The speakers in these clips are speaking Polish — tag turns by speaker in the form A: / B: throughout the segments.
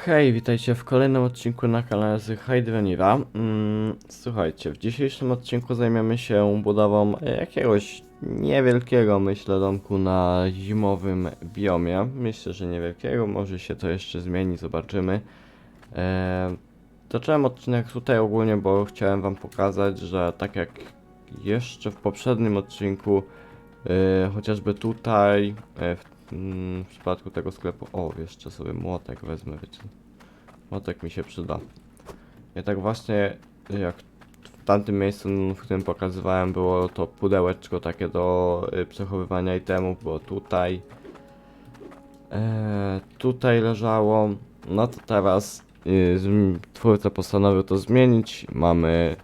A: Hej, witajcie w kolejnym odcinku na kanale z Hydroniva. Mm, słuchajcie, w dzisiejszym odcinku zajmiemy się budową jakiegoś niewielkiego, myślę, domku na zimowym biomie. Myślę, że niewielkiego, może się to jeszcze zmieni, zobaczymy. E, zacząłem odcinek tutaj ogólnie, bo chciałem wam pokazać, że tak jak jeszcze w poprzednim odcinku, e, chociażby tutaj, e, w w przypadku tego sklepu. O, jeszcze sobie młotek wezmę, wiecie. Młotek mi się przyda. Ja tak właśnie, jak w tamtym miejscu, w którym pokazywałem, było to pudełeczko takie do y, przechowywania itemów, było tutaj. E, tutaj leżało. No to teraz y, twórca postanowił to zmienić. Mamy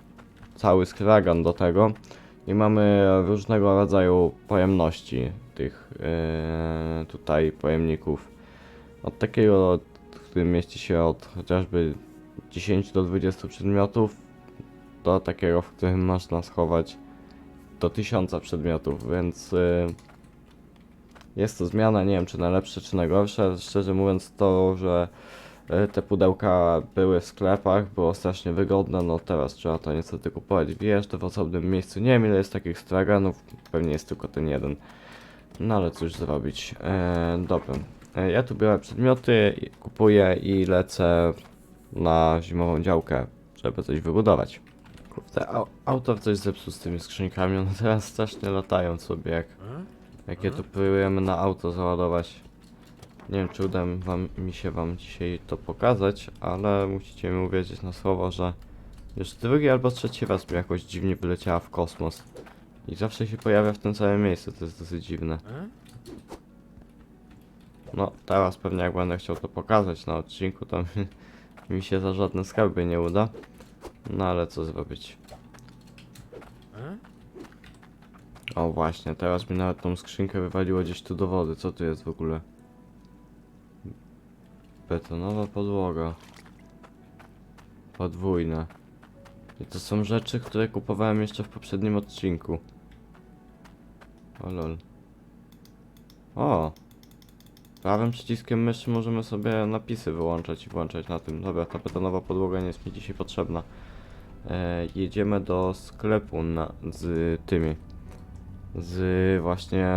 A: cały skragan do tego. I mamy różnego rodzaju pojemności tych e, tutaj pojemników. Od takiego, w którym mieści się od chociażby 10 do 20 przedmiotów, do takiego, w którym można schować do 1000 przedmiotów, więc e, jest to zmiana, nie wiem czy na lepsze, czy na gorsze. Szczerze mówiąc to, że te pudełka były w sklepach, było strasznie wygodne, no teraz trzeba to niestety kupować w jeszcze w osobnym miejscu. Nie wiem ile jest takich straganów, pewnie jest tylko ten jeden. No ale cóż zrobić. E, dobra. E, ja tu biorę przedmioty, kupuję i lecę na zimową działkę, żeby coś wybudować. Kurde, au, autor coś zepsuł z tymi skrzynkami, one teraz strasznie latają sobie jak, jak je tu próbujemy na auto załadować. Nie wiem czy uda wam, mi się wam dzisiaj to pokazać, ale musicie mi uwierzyć na słowo, że już drugi albo trzeci raz mi jakoś dziwnie wyleciała w kosmos. I zawsze się pojawia w tym samym miejscu, to jest dosyć dziwne. No, teraz pewnie jak będę chciał to pokazać na odcinku, to mi, mi się za żadne skarby nie uda. No ale co zrobić? O właśnie, teraz mi nawet tą skrzynkę wywaliło gdzieś tu do wody. Co tu jest w ogóle? Betonowa podłoga. Podwójna. I to są rzeczy, które kupowałem jeszcze w poprzednim odcinku. O lol. O! Prawym przyciskiem myszy możemy sobie napisy wyłączać i włączać na tym. Dobra, ta betonowa podłoga nie jest mi dzisiaj potrzebna. E, jedziemy do sklepu na, z tymi. Z właśnie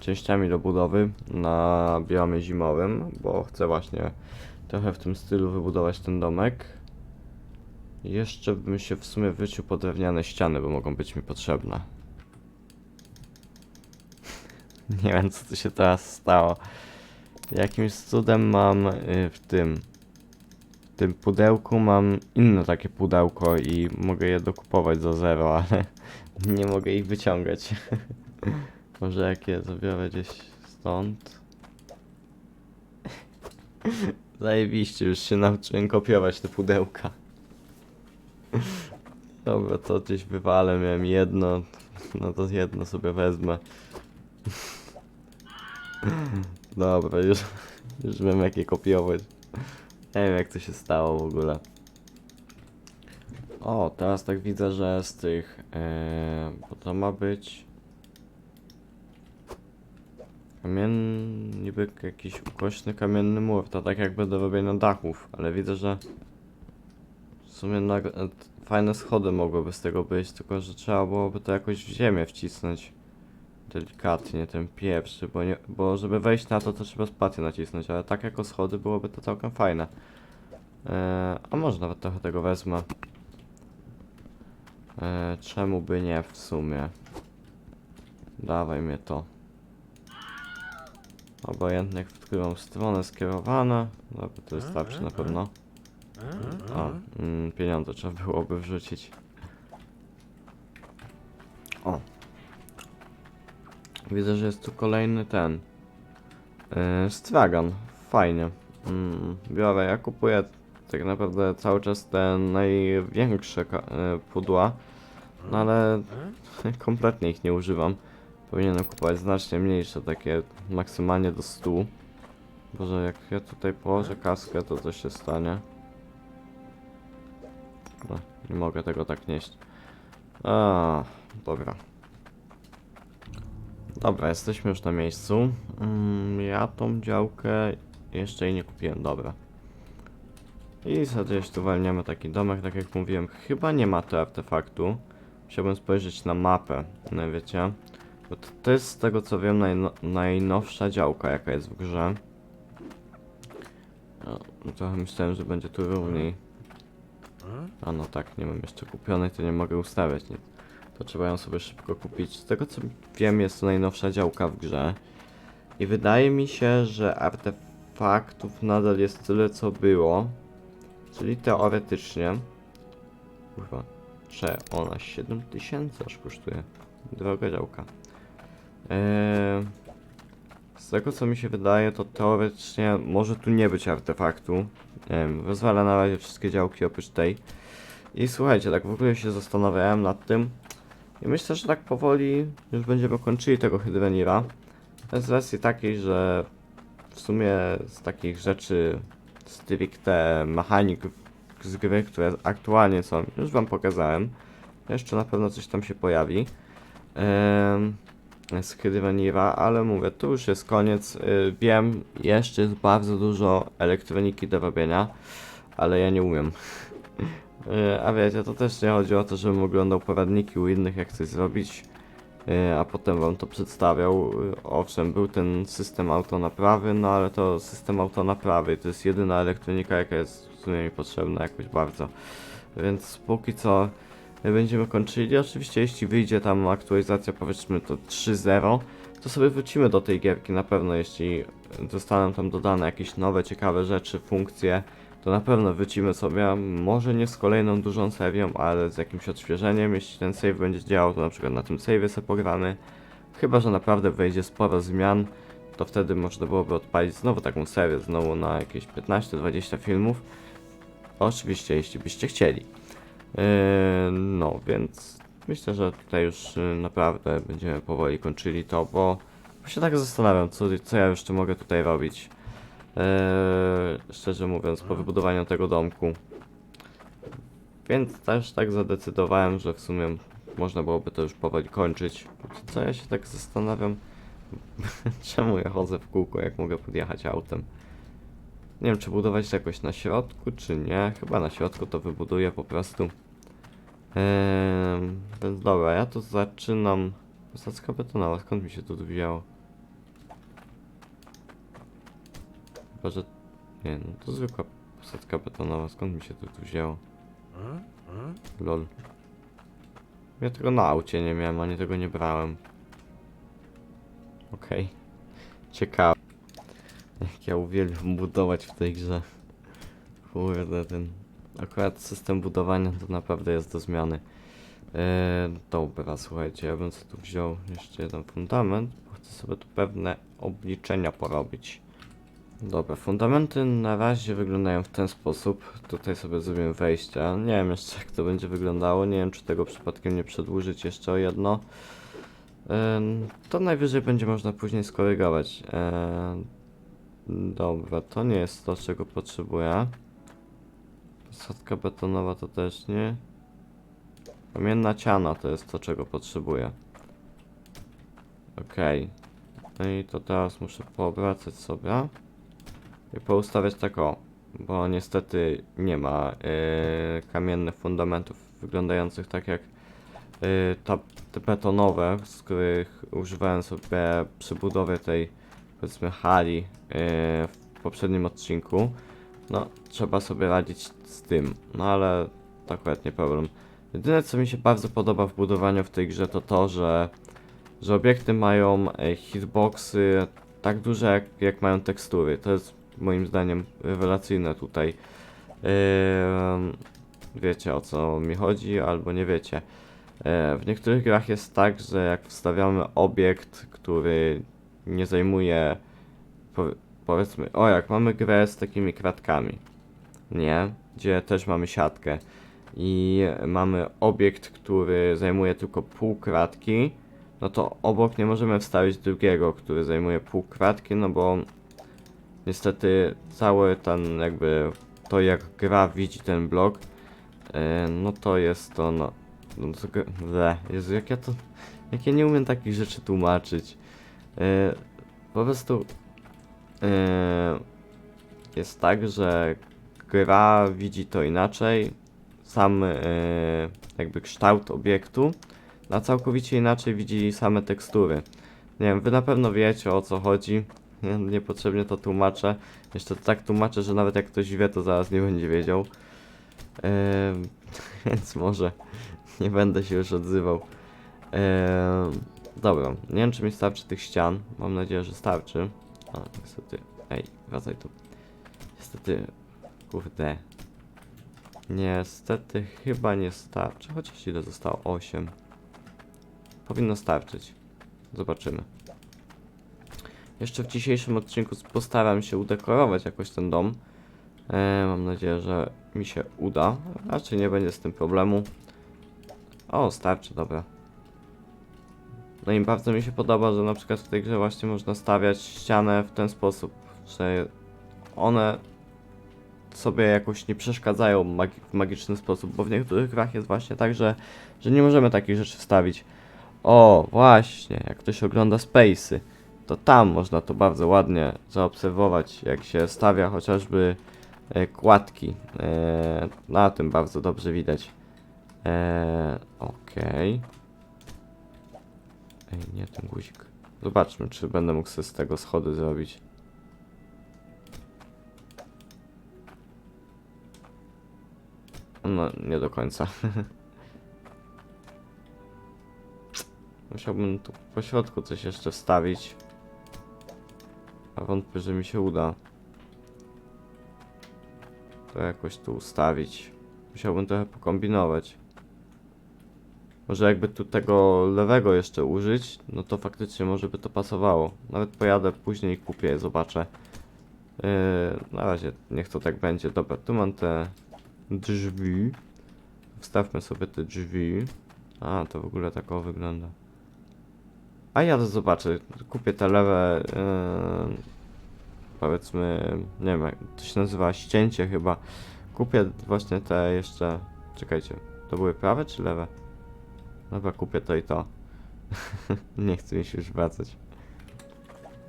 A: częściami do budowy na biomie zimowym, bo chcę właśnie trochę w tym stylu wybudować ten domek. Jeszcze bym się w sumie wrócił po drewniane ściany, bo mogą być mi potrzebne. Nie wiem, co tu się teraz stało. Jakimś cudem mam y, w tym. W tym pudełku mam inne takie pudełko i mogę je dokupować za zero, ale nie mogę ich wyciągać. Może jak je zabiorę gdzieś stąd. Zajebiście, już się nauczyłem kopiować te pudełka. Dobra, to gdzieś wywalę, miałem jedno, no to jedno sobie wezmę. Dobra, już, już wiem jak je kopiować. Nie wiem jak to się stało w ogóle. O, teraz tak widzę, że z tych, e, bo to ma być kamienny, niby jakiś ukośny kamienny mur, to tak jakby do robienia dachów, ale widzę, że w sumie na, e, fajne schody mogłyby z tego być, tylko że trzeba byłoby to jakoś w ziemię wcisnąć. Delikatnie ten pierwszy, bo, nie, bo żeby wejść na to, to trzeba spację nacisnąć, ale tak jako schody byłoby to całkiem fajne. Eee, a może nawet trochę tego wezmę. Eee, czemu by nie w sumie? Dawaj mnie to. Obojętnie w którą stronę skierowane. Dobra, to jest starczy na pewno. O, mm, pieniądze trzeba byłoby wrzucić. O. Widzę, że jest tu kolejny ten. Yy, stragan. Fajnie. Mm, biorę, ja kupuję tak naprawdę cały czas te największe yy, pudła. No ale kompletnie ich nie używam. Powinienem kupować znacznie mniejsze, takie maksymalnie do 100. Boże, jak ja tutaj położę kaskę, to coś się stanie. No, nie mogę tego tak nieść. A, dobra. Dobra, jesteśmy już na miejscu. Mm, ja tą działkę jeszcze jej nie kupiłem, dobra. I sobie gdzieś tu walniemy taki domek, tak jak mówiłem, chyba nie ma tu artefaktu. Musiałbym spojrzeć na mapę, no wiecie. Bo to, to jest z tego co wiem najno, najnowsza działka jaka jest w grze. No, trochę myślałem, że będzie tu równiej. A no tak, nie mam jeszcze kupionej, to nie mogę ustawiać nic. To trzeba ją sobie szybko kupić. Z tego co wiem jest to najnowsza działka w grze. I wydaje mi się, że artefaktów nadal jest tyle co było. Czyli teoretycznie. Kurwa. Że ona 7000 aż kosztuje. Droga działka. Eee, z tego co mi się wydaje, to teoretycznie może tu nie być artefaktu. Rozwalę na razie wszystkie działki oprócz tej. I słuchajcie, tak w ogóle się zastanawiałem nad tym. I myślę, że tak powoli już będziemy kończyli tego Hydrenira. Z racji takiej, że w sumie z takich rzeczy stricte mechanik z gry, które aktualnie są, już wam pokazałem. Jeszcze na pewno coś tam się pojawi. Ehm, Hydrenira, ale mówię, tu już jest koniec. Y, wiem, jeszcze jest bardzo dużo elektroniki do robienia, ale ja nie umiem. Y, A wiecie, to też nie chodzi o to, żebym oglądał poradniki u innych, jak coś zrobić, y, a potem wam to przedstawiał. Owszem, był ten system autonaprawy, no ale to system autonaprawy to jest jedyna elektronika, jaka jest w sumie mi potrzebna jakoś bardzo. Więc póki co będziemy kończyli. Oczywiście, jeśli wyjdzie tam aktualizacja, powiedzmy to 3.0, to sobie wrócimy do tej gierki na pewno, jeśli zostaną tam dodane jakieś nowe, ciekawe rzeczy, funkcje to na pewno wrócimy sobie, może nie z kolejną dużą serią, ale z jakimś odświeżeniem, jeśli ten save będzie działał, to na przykład na tym save'ie sobie pogramy. Chyba, że naprawdę wejdzie sporo zmian, to wtedy można byłoby odpalić znowu taką serię, znowu na jakieś 15-20 filmów. Oczywiście, jeśli byście chcieli. Yy, no, więc myślę, że tutaj już yy, naprawdę będziemy powoli kończyli to, bo się tak zastanawiam, co, co ja jeszcze mogę tutaj robić. Eee, szczerze mówiąc, po wybudowaniu tego domku. Więc też tak zadecydowałem, że w sumie można byłoby to już powoli kończyć. Co ja się tak zastanawiam, czemu ja chodzę w kółko, jak mogę podjechać autem. Nie wiem, czy budować jakoś na środku, czy nie. Chyba na środku to wybuduję po prostu. Eee, więc dobra, ja tu zaczynam. Posadzka betonowa, skąd mi się to wzięło? Chyba, że... Nie, no to zwykła posadzka betonowa, skąd mi się to tu wzięło? Lol. Ja tego na aucie nie miałem, ani tego nie brałem. Okej. Ciekawe. Jak ja uwielbiam budować w tej grze. Kurde, ten... Akurat system budowania to naprawdę jest do zmiany. Dobra, słuchajcie, ja bym sobie tu wziął jeszcze jeden fundament, bo chcę sobie tu pewne obliczenia porobić. Dobra, fundamenty na razie wyglądają w ten sposób. Tutaj sobie zrobimy wejścia. Nie wiem jeszcze jak to będzie wyglądało. Nie wiem czy tego przypadkiem nie przedłużyć jeszcze o jedno. Em, To najwyżej będzie można później skorygować. Em, Dobra, to nie jest to czego potrzebuję. Sadka betonowa to też nie. Kamienna ciana to jest to czego potrzebuję. Okej. No i to teraz muszę poobracać sobie. I poustawiać tak o, bo niestety nie ma yy, kamiennych fundamentów wyglądających tak jak yy, ta, te betonowe, z których używałem sobie przy budowie tej powiedzmy hali yy, w poprzednim odcinku. No, trzeba sobie radzić z tym, no ale to akurat nie problem. Jedyne co mi się bardzo podoba w budowaniu w tej grze to to, że, że obiekty mają e, hitboxy tak duże jak, jak mają tekstury. To jest moim zdaniem rewelacyjne tutaj. Ehm, wiecie o co mi chodzi, albo nie wiecie. E, w niektórych grach jest tak, że jak wstawiamy obiekt, który nie zajmuje po, powiedzmy, o jak mamy grę z takimi kratkami, nie? Gdzie też mamy siatkę i mamy obiekt, który zajmuje tylko pół kratki, no to obok nie możemy wstawić drugiego, który zajmuje pół kratki, no bo niestety cały ten jakby to jak gra widzi ten blok, e, no to jest to no, no to, Jezu, jak ja to, jak ja nie umiem takich rzeczy tłumaczyć. E, po prostu e, jest tak, że gra widzi to inaczej. Sam e, jakby kształt obiektu, a całkowicie inaczej widzi same tekstury. Nie wiem, wy na pewno wiecie o co chodzi. Ja niepotrzebnie to tłumaczę. Jeszcze to tak tłumaczę, że nawet jak ktoś wie, to zaraz nie będzie wiedział. Em, więc może nie będę się już odzywał. Em, dobra, nie wiem czy mi starczy tych ścian. Mam nadzieję, że starczy. A, niestety. Ej, wracaj tu. Niestety, kurde. Niestety chyba nie starczy. Chociaż ile zostało? 8. Powinno starczyć. Zobaczymy. Jeszcze w dzisiejszym odcinku postaram się udekorować jakoś ten dom. E, mam nadzieję, że mi się uda. Raczej nie będzie z tym problemu. O, starczy, dobra. No i bardzo mi się podoba, że na przykład w tej grze właśnie można stawiać ścianę w ten sposób, że one sobie jakoś nie przeszkadzają magi w magiczny sposób, bo w niektórych grach jest właśnie tak, że, że nie możemy takich rzeczy wstawić. O, właśnie, jak ktoś ogląda Space'y, to tam można to bardzo ładnie zaobserwować, jak się stawia chociażby e, kładki. E, na tym bardzo dobrze widać. E, Okej. Ej, nie ten guzik. Zobaczmy, czy będę mógł sobie z tego schody zrobić. No, nie do końca. Musiałbym tu po środku coś jeszcze wstawić. A wątpię, że mi się uda. To jakoś tu ustawić. Musiałbym trochę pokombinować. Może jakby tu tego lewego jeszcze użyć, no to faktycznie może by to pasowało. Nawet pojadę później i kupię zobaczę. Yy, na razie niech to tak będzie. Dobra, tu mam te drzwi. Wstawmy sobie te drzwi. A, to w ogóle tak o wygląda. A ja to zobaczę. Kupię te lewe. Yy, powiedzmy, nie wiem, jak to się nazywa ścięcie chyba. Kupię właśnie te jeszcze. Czekajcie, to były prawe czy lewe? Dobra, kupię to i to. nie chcę mi się już wracać.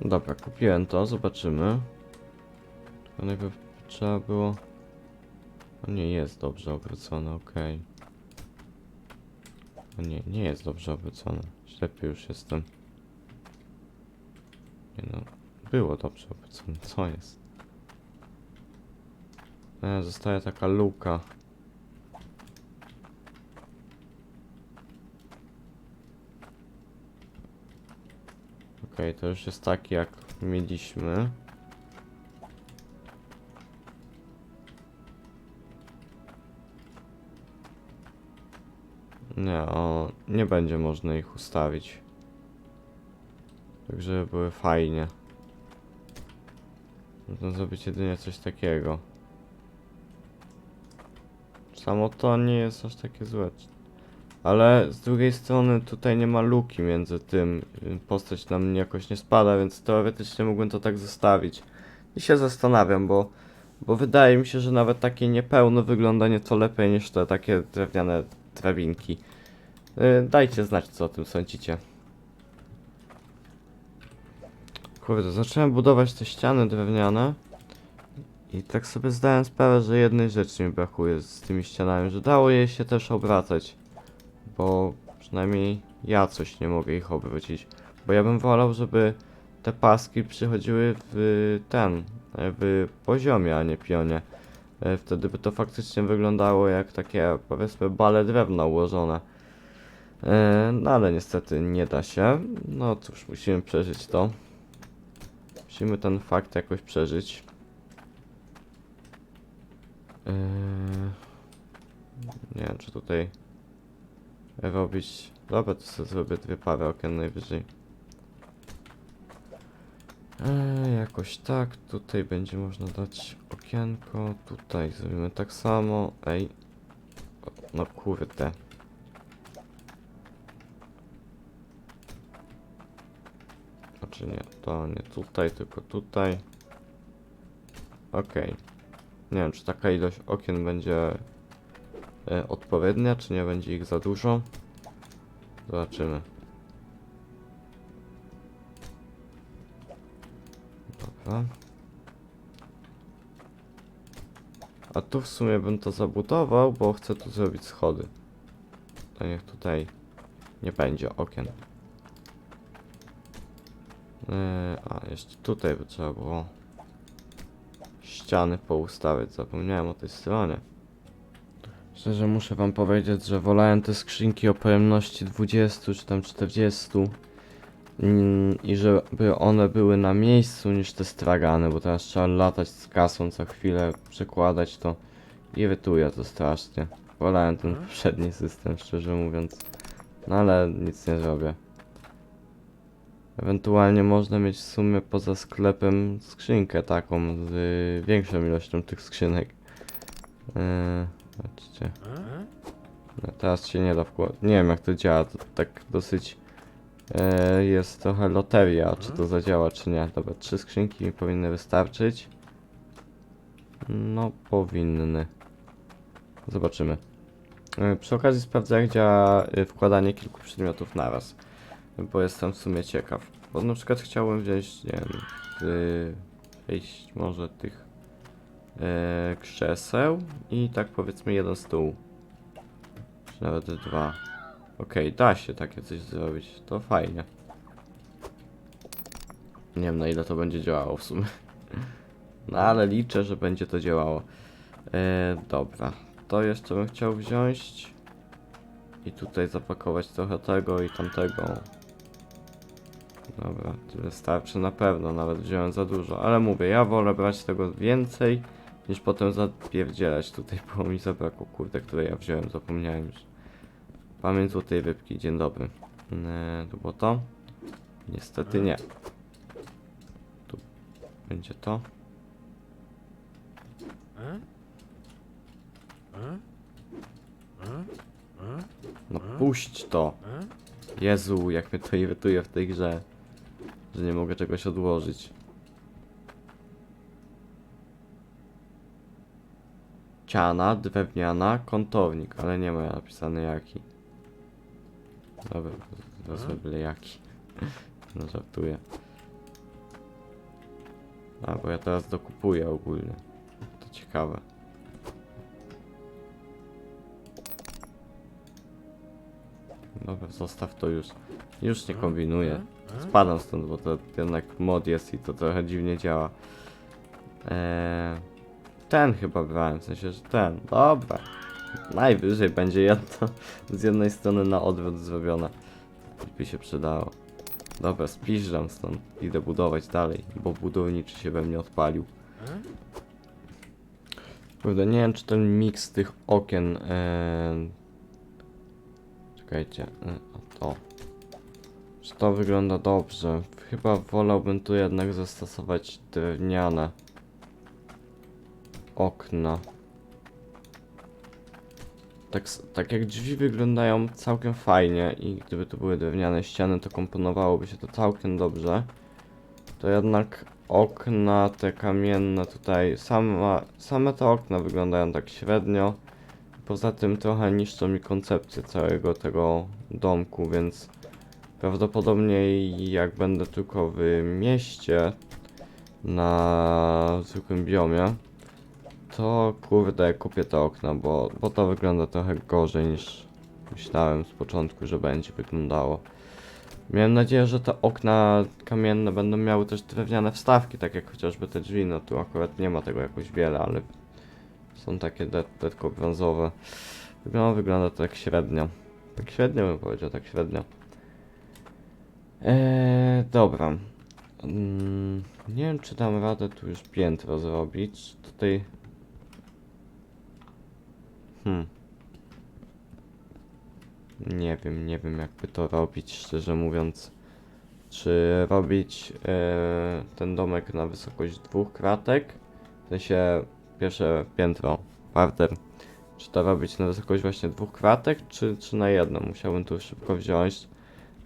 A: Dobra, kupiłem to, zobaczymy. Tylko najpierw trzeba było. O nie, jest dobrze obrócone, okej. O nie, nie jest dobrze obrócone. Ślepy już jestem. Nie no, było dobrze obrócone, co jest? E, zostaje taka luka. Okej, to już jest tak jak mieliśmy. Nie, o, nie będzie można ich ustawić. Tak, żeby były fajnie. Można zrobić jedynie coś takiego. Samo to nie jest aż takie złe. Ale z drugiej strony tutaj nie ma luki między tym. y, Postać nam jakoś nie spada, więc teoretycznie mógłbym to tak zostawić. I się zastanawiam, bo, bo wydaje mi się, że nawet takie niepełno wygląda nieco lepiej niż te takie drewniane drabinki. Y, Dajcie znać, co o tym sądzicie. Kurde, zacząłem budować te ściany drewniane. I tak sobie zdałem sprawę, że jednej rzeczy mi brakuje z tymi ścianami, że dało je się też obracać. Bo przynajmniej ja coś nie mogę ich obrócić. Bo ja bym wolał, żeby te paski przychodziły w ten, w poziomie, a nie pionie. E, Wtedy by to faktycznie wyglądało jak takie, powiedzmy, bale drewna ułożone. E, No ale niestety nie da się. No cóż, musimy przeżyć to. Musimy ten fakt jakoś przeżyć. Eee, nie wiem, czy tutaj robić. Dobra, to sobie zrobię dwie pary okien najwyżej. Eee, jakoś tak. Tutaj będzie można dać okienko. Tutaj zrobimy tak samo. Ej. No kurde. Znaczy nie, to nie tutaj, tylko tutaj. Okej. Nie wiem, czy taka ilość okien będzie e, odpowiednia, czy nie będzie ich za dużo. Zobaczymy. Dobra. A tu w sumie bym to zabudował, bo chcę tu zrobić schody. To niech tutaj nie będzie okien. Yy, a, jeszcze tutaj by trzeba było ściany poustawiać. Zapomniałem o tej stronie. Szczerze muszę wam powiedzieć, że wolałem te skrzynki o pojemności 20 czy tam 40 mm, i żeby one były na miejscu niż te stragany, bo teraz trzeba latać z kasą co chwilę, przekładać to irytuje to strasznie. Wolałem ten poprzedni system, szczerze mówiąc. No ale nic nie zrobię. Ewentualnie można mieć w sumie poza sklepem skrzynkę taką z większą ilością tych skrzynek. Zobaczcie. No, teraz się nie da wkładać. Nie wiem jak to działa, to tak dosyć e, jest trochę loteria, czy to zadziała, czy nie. Dobra, trzy skrzynki mi powinny wystarczyć. No, powinny. Zobaczymy. E, Przy okazji sprawdzę jak działa e, wkładanie kilku przedmiotów naraz. Bo jestem w sumie ciekaw. Bo na przykład chciałbym wziąć, nie wiem, y, wejść może tych e, krzeseł i tak powiedzmy jeden stół. Czy nawet dwa. Okej, da się takie coś zrobić. To fajnie. Nie wiem na ile to będzie działało w sumie. No ale liczę, że będzie to działało. E, dobra. To jeszcze bym chciał wziąć. I tutaj zapakować trochę tego i tamtego. Dobra, to wystarczy na pewno, nawet wziąłem za dużo, ale mówię, ja wolę brać tego więcej, niż potem zapierdzielać tutaj, bo mi zabrakło kurde, które ja wziąłem, zapomniałem już. Pamięć złotej rybki, dzień dobry. Eee, to było to? Niestety nie. Tu będzie to. No puść to. Jezu, jak mnie to irytuje w tej grze. Że nie mogę czegoś odłożyć. Ciana, drewniana, kątownik, ale nie ma napisane jaki. Dobra, wezmę byle jaki. No żartuję. A, bo ja teraz dokupuję ogólnie. To ciekawe. Dobra, zostaw to już. Już nie kombinuję. Spadam stąd, bo to jednak mod jest i to trochę dziwnie działa. Eee, ten chyba brałem, w sensie, że ten. Dobra. Najwyżej będzie jedno z jednej strony na odwrót zrobione. By się przydało. Dobra, spiżdżam stąd. Idę budować dalej, bo budowniczy się we mnie odpalił. Kurde, nie wiem czy ten miks tych okien. Eee... Czekajcie, e, a to. Czy to wygląda dobrze? Chyba wolałbym tu jednak zastosować drewniane okna. Tak, tak jak drzwi wyglądają całkiem fajnie i gdyby tu były drewniane ściany, to komponowałoby się to całkiem dobrze. To jednak okna te kamienne tutaj, sama, same te okna wyglądają tak średnio. Poza tym trochę niszczą mi koncepcję całego tego domku, więc prawdopodobnie jak będę tylko w mieście na zwykłym biomie, to kurde kupię te okna, bo, bo to wygląda trochę gorzej niż myślałem z początku, że będzie wyglądało. Miałem nadzieję, że te okna kamienne będą miały też drewniane wstawki, tak jak chociażby te drzwi, no tu akurat nie ma tego jakoś wiele, ale są takie tylko brązowe. Wygląda, wygląda to tak średnio. Tak średnio bym powiedział, tak średnio. Eee, dobra. Mm, nie wiem, czy dam radę tu już piętro zrobić. Tutaj. Hmm. Nie wiem, nie wiem, jakby to robić, szczerze mówiąc. Czy robić e, ten domek na wysokość dwóch kratek? W sensie pierwsze piętro, parter. Czy to robić na wysokość właśnie dwóch kratek, czy, czy na jedno? Musiałbym tu szybko wziąć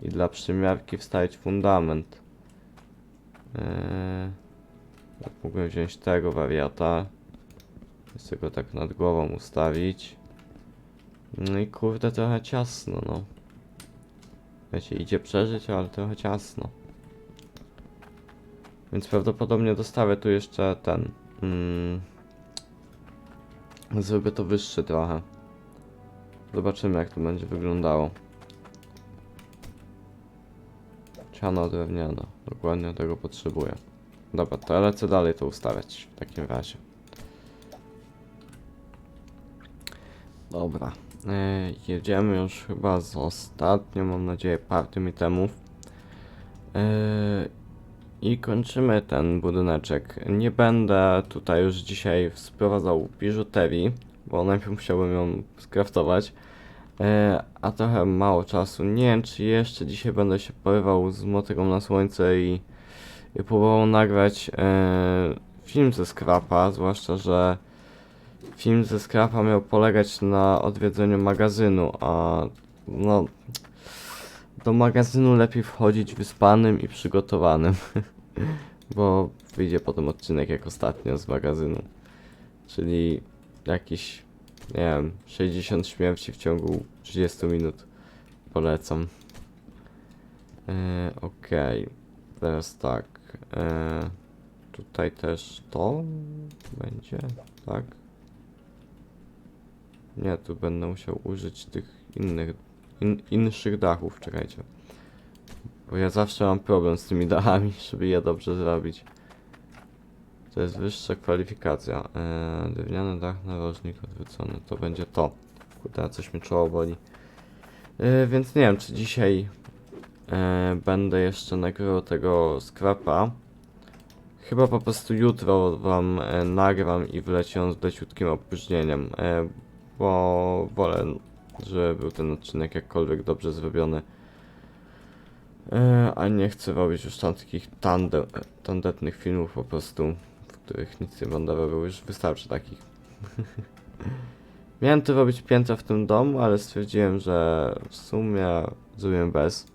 A: i dla przymiarki wstawić fundament. Eee, tak mógłbym wziąć tego wariata. Chcę go tak nad głową ustawić. No i kurde, trochę ciasno, no. Wiecie, idzie przeżyć, ale trochę ciasno. Więc prawdopodobnie dostawię tu jeszcze ten. Mm, Zrobię to wyższe trochę. Zobaczymy jak to będzie wyglądało. Ciano drewniane. Dokładnie tego potrzebuję. Dobra, to lecę dalej to ustawiać w takim razie. Dobra. E, jedziemy już chyba z ostatnią, mam nadzieję, partią itemów. E, I kończymy ten budyneczek. Nie będę tutaj już dzisiaj sprowadzał biżuterii, bo najpierw musiałbym ją skraftować. E, a trochę mało czasu. Nie wiem, czy jeszcze dzisiaj będę się porywał z motyką na słońce i, i próbował nagrać e, film ze skrapa, zwłaszcza, że film ze skrapa miał polegać na odwiedzeniu magazynu, a no do magazynu lepiej wchodzić wyspanym i przygotowanym, bo wyjdzie potem odcinek jak ostatnio z magazynu, czyli jakiś, nie wiem, 60 śmierci w ciągu 30 minut polecam. E, Okej, teraz tak, e, tutaj też to będzie, tak? Nie, tu będę musiał użyć tych innych, in, inszych dachów, czekajcie. Bo ja zawsze mam problem z tymi dachami, żeby je dobrze zrobić. To jest wyższa kwalifikacja. Eee, drewniany dach, narożnik odwrócony, to będzie to. Kurde, coś mi czoło boli. Eee, więc nie wiem, czy dzisiaj eee, będę jeszcze nagrywał tego skrapa. Chyba po prostu jutro wam e, nagram i wleci on z leciutkim opóźnieniem. E, bo wolę, żeby był ten odcinek jakkolwiek dobrze zrobiony. E, a nie chcę robić już tam takich tande, tandetnych filmów po prostu, w których nic nie będę robił, już wystarczy takich. Miałem to robić piętra w tym domu, ale stwierdziłem, że w sumie zrobię bez.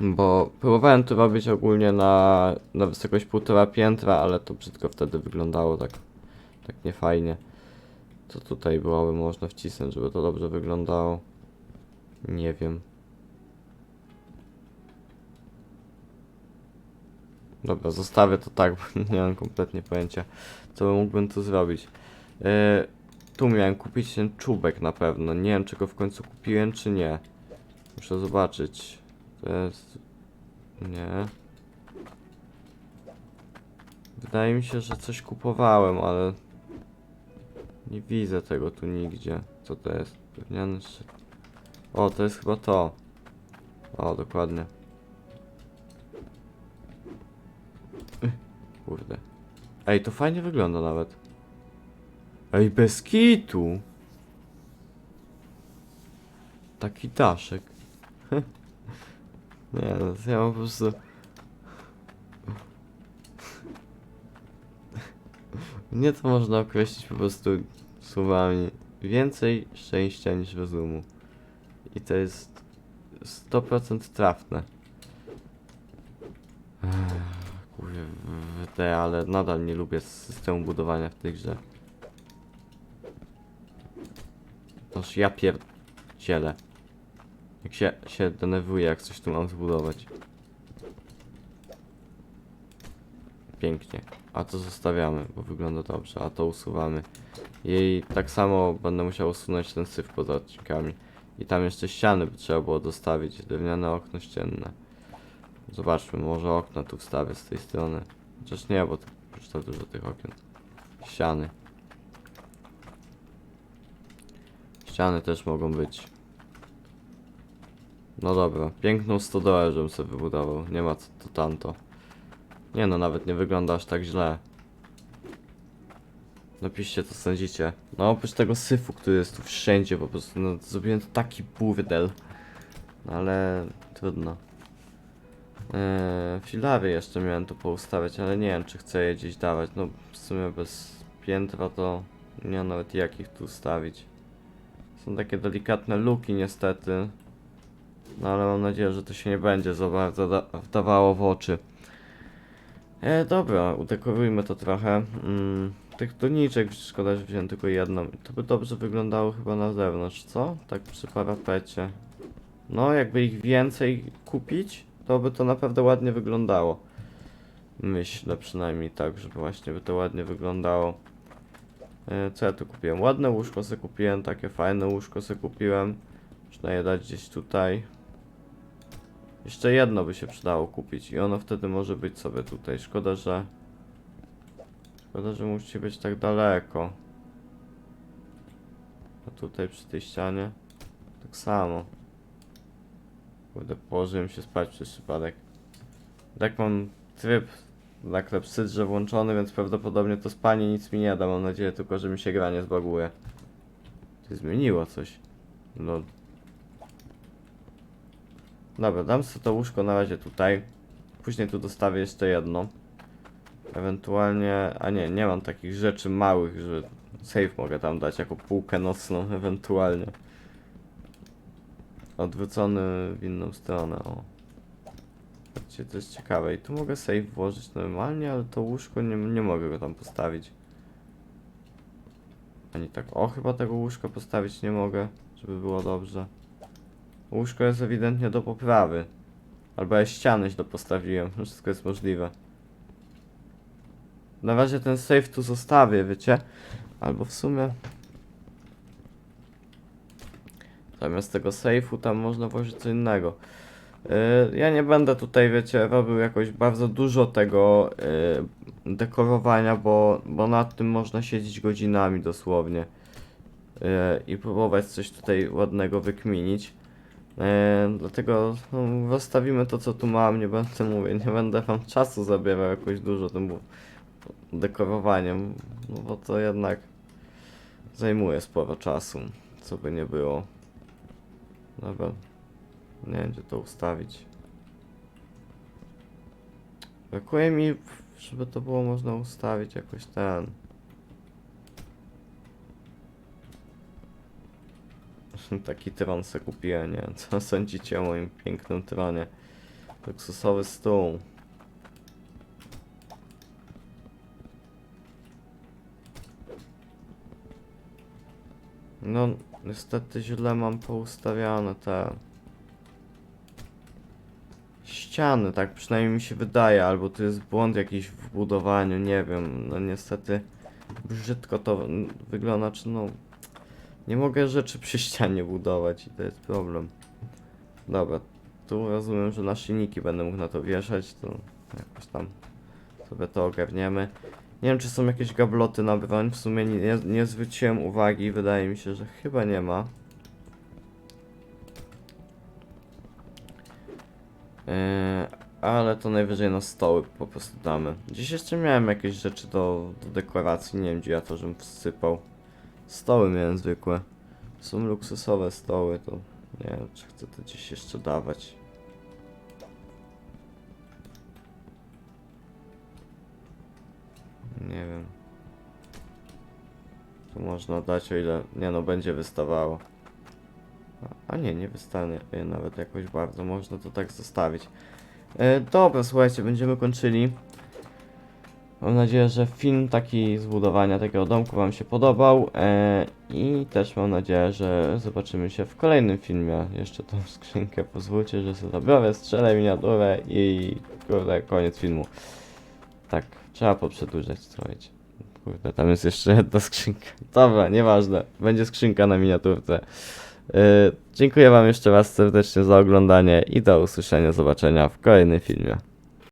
A: Bo próbowałem to robić ogólnie na, na wysokość półtora piętra, ale to brzydko wtedy wyglądało tak, tak niefajnie. Co tutaj byłoby można wcisnąć, żeby to dobrze wyglądało? Nie wiem. Dobra, zostawię to tak, bo nie mam kompletnie pojęcia, co mógłbym tu zrobić. E, tu miałem kupić ten czubek na pewno. Nie wiem, czy go w końcu kupiłem, czy nie. Muszę zobaczyć. To jest... Nie. Wydaje mi się, że coś kupowałem, ale... Nie widzę tego tu nigdzie. Co to jest? Szczyt. O, to jest chyba to. O, dokładnie. Kurde. Ej, to fajnie wygląda nawet. Ej, bez kitu! Taki daszek. Nie, no, ja mam po prostu... Nie to można określić po prostu słowami. Więcej szczęścia niż rozumu. I to jest 100% trafne. Kurde, ale nadal nie lubię systemu budowania w tej grze. Toż ja pierdzielę. Jak się, się denerwuję, jak coś tu mam zbudować. Pięknie. A to zostawiamy, bo wygląda dobrze, a to usuwamy. I tak samo będę musiał usunąć ten syf poza odcinkami. I tam jeszcze ściany by trzeba było dostawić, drewniane okno ścienne. Zobaczmy, może okna tu wstawię z tej strony. Chociaż nie, bo już tak dużo tych okien. Ściany. Ściany też mogą być. No dobra, piękną stodołę, żebym sobie wybudował. Nie ma co to tamto. Nie no, nawet nie wygląda aż tak źle. Napiszcie co sądzicie. No oprócz tego syfu, który jest tu wszędzie po prostu, no zrobiłem taki burdel. No ale trudno. Eee, filary jeszcze miałem tu poustawiać, ale nie wiem czy chcę je gdzieś dawać. No w sumie bez piętra to nie mam nawet jak ich tu ustawić. Są takie delikatne luki niestety. No ale mam nadzieję, że to się nie będzie za bardzo da- wdawało w oczy. E, dobra, udekorujmy to trochę. Mm, tych doniczek szkoda, że wziąłem tylko jedną. To by dobrze wyglądało chyba na zewnątrz, co? Tak przy parapecie. No, jakby ich więcej kupić, to by to naprawdę ładnie wyglądało. Myślę przynajmniej tak, że właśnie by to ładnie wyglądało. E, Co ja tu kupiłem? Ładne łóżko sobie kupiłem, takie fajne łóżko sobie kupiłem. Można je dać gdzieś tutaj. Jeszcze jedno by się przydało kupić i ono wtedy może być sobie tutaj. Szkoda, że... Szkoda, że musi być tak daleko. A tutaj przy tej ścianie tak samo. Kurde, położyłem się spać przez przypadek. Tak mam tryb na klepsydrze włączony, więc prawdopodobnie to spanie nic mi nie da. Mam nadzieję tylko, że mi się gra nie zbaguje. Ty zmieniło coś. No. Dobra, dam sobie to łóżko na razie tutaj. Później tu dostawię jeszcze jedno. Ewentualnie, a nie, nie mam takich rzeczy małych, że safe mogę tam dać jako półkę nocną, ewentualnie. Odwrócony w inną stronę, o. Patrzcie, to jest ciekawe. I tu mogę safe włożyć normalnie, ale to łóżko nie, nie mogę go tam postawić. Ani tak, o, chyba tego łóżka postawić nie mogę, żeby było dobrze. Łóżko jest ewidentnie do poprawy. Albo ja ściany źle postawiłem, wszystko jest możliwe. Na razie ten safe tu zostawię, wiecie? Albo w sumie... Zamiast tego safe'u tam można włożyć co innego. Yy, ja nie będę tutaj, wiecie, robił jakoś bardzo dużo tego yy, dekorowania, bo, bo nad tym można siedzieć godzinami dosłownie. Yy, I próbować coś tutaj ładnego wykminić. Yy, dlatego no, zostawimy to, co tu mam. Nie będę mówię, nie będę wam czasu zabierał jakoś dużo tym dekorowaniem, no bo to jednak zajmuje sporo czasu, co by nie było. Dobra, nie wiem gdzie to ustawić. Brakuje mi, żeby to było można ustawić jakoś ten. Taki tron se kupiłem, nie co sądzicie o moim pięknym tronie. Luksusowy stół. No, niestety źle mam poustawiane te ściany, tak przynajmniej mi się wydaje, albo to jest błąd jakiś w budowaniu, nie wiem, no niestety brzydko to wygląda, czy no nie mogę rzeczy przy ścianie budować i to jest problem. Dobra, tu rozumiem, że na silniki będę mógł na to wieszać, to jakoś tam sobie to ogarniemy. Nie wiem, czy są jakieś gabloty na broń. W sumie nie, nie zwróciłem uwagi. Wydaje mi się, że chyba nie ma. Yy, ale to najwyżej na stoły po prostu damy. Dziś jeszcze miałem jakieś rzeczy do, do dekoracji. Nie wiem, gdzie ja to żebym wsypał. Stoły miałem zwykłe. Są luksusowe stoły, to nie wiem, czy chcę to gdzieś jeszcze dawać. Nie wiem. Tu można dać o ile. Nie no, będzie wystawało. A, nie, nie wystanie nawet jakoś bardzo. Można to tak zostawić. E, dobra, słuchajcie, będziemy kończyli. Mam nadzieję, że film taki z budowania takiego domku Wam się podobał. E, I też mam nadzieję, że zobaczymy się w kolejnym filmie. Jeszcze tą skrzynkę pozwólcie, że sobie zabiorę, strzelę miniaturę i kurde, koniec filmu. Tak, trzeba poprzedłużać, słuchajcie. Kurde, tam jest jeszcze jedna skrzynka. Dobra, nieważne. Będzie skrzynka na miniaturce. Yy, dziękuję Wam jeszcze raz serdecznie za oglądanie i do usłyszenia, zobaczenia w kolejnym filmie.